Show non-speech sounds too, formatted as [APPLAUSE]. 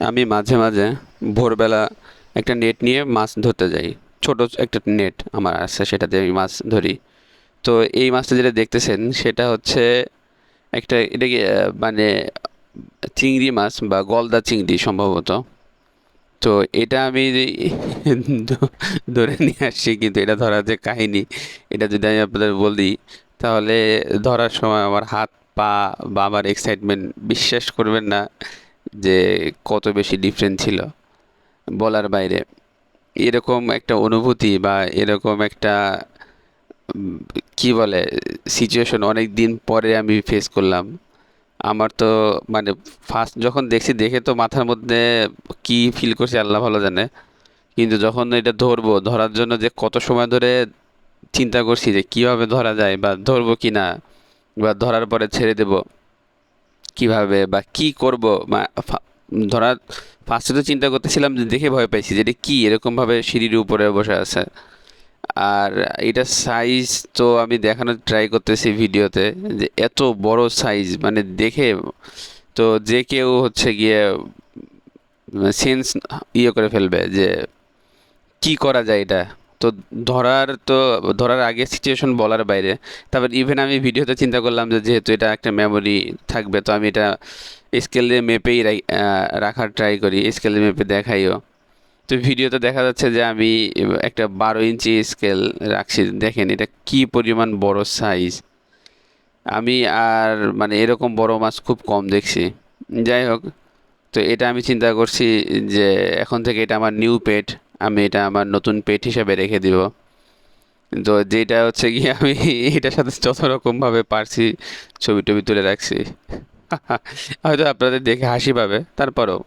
আমি মাঝে মাঝে ভোরবেলা একটা নেট নিয়ে মাছ ধরতে যাই। ছোট একটা নেট আমার আছে, সেটাতে আমি মাছ ধরি। তো এই মাছটা যেটা দেখতেছেন, সেটা হচ্ছে একটা এটা কি মানে চিংড়ি মাছ বা গলদা চিংড়ি সম্ভবত। তো এটা আমি [LAUGHS] ধরে নিয়ে আসছি, কিন্তু এটা ধরার যে কাহিনী, এটা যদি আমি আপনাদের বলি, তাহলে ধরার সময় আমার হাত, পা বা আমার এক্সাইটমেন্ট বিশ্বাস করবেন না। যে কত বেশি ডিফারেন্ট ছিল বলার বাইরে। এরকম একটা অনুভূতি বা এরকম একটা, কি বলে সিচুয়েশন অনেক দিন পরে আমি ফেস করলাম। আমার তো মানে ফার্স্ট যখন দেখছি, দেখে তো মাথার মধ্যে কি ফিল করছি আল্লাহ ভালো জানে। কিন্তু যখন এটা ধরবো, ধরার জন্য যে কত সময় ধরে চিন্তা করছি যে কীভাবে ধরা যায় বা ধরবো কি না, বা ধরার পরে ছেড়ে দেব কীভাবে বা কি করব? ধরার ফার্স্টে তো চিন্তা করতেছিলাম যে দেখে ভয় পাইছি যে এটা কী? এরকমভাবে সিঁড়ির উপরে বসে আছে। আর এটা সাইজ তো আমি দেখানোর ট্রাই করতেছি ভিডিওতে যে এত বড় সাইজ মানে দেখে তো যে কেউ হচ্ছে গিয়ে সেন্স ইয়ে করে ফেলবে যে কি করা যায় এটা। তো ধরার তো, ধরার আগে সিচুয়েশন বলার বাইরে। তারপর ইভেন আমি ভিডিওতে চিন্তা করলাম যে যেহেতু এটা একটা মেমোরি থাকবে, তো আমি এটা স্কেল দিয়ে মেপেই রাখার ট্রাই করি স্কেল দিয়ে মেপে দেখাইও। তো ভিডিওতে দেখা যাচ্ছে যে আমি একটা বারো ইঞ্চি স্কেল রাখছি, দেখেন এটা কি পরিমাণ বড় সাইজ আমি আর মানে এরকম বড় মাছ খুব কম দেখছি। যাই হোক, তো এটা আমি চিন্তা করছি যে এখন থেকে এটা আমার নিউ পেট আমি এটা আমার নতুন পেট হিসাবে রেখে দিব। তো যেটা হচ্ছে কি [LAUGHS] আমি এটার সাথে যত রকমভাবে পারছি ছবি টবি তুলে রাখছি। [LAUGHS] হয়তো আপনাদের দেখে হাসি পাবে, তারপরেও।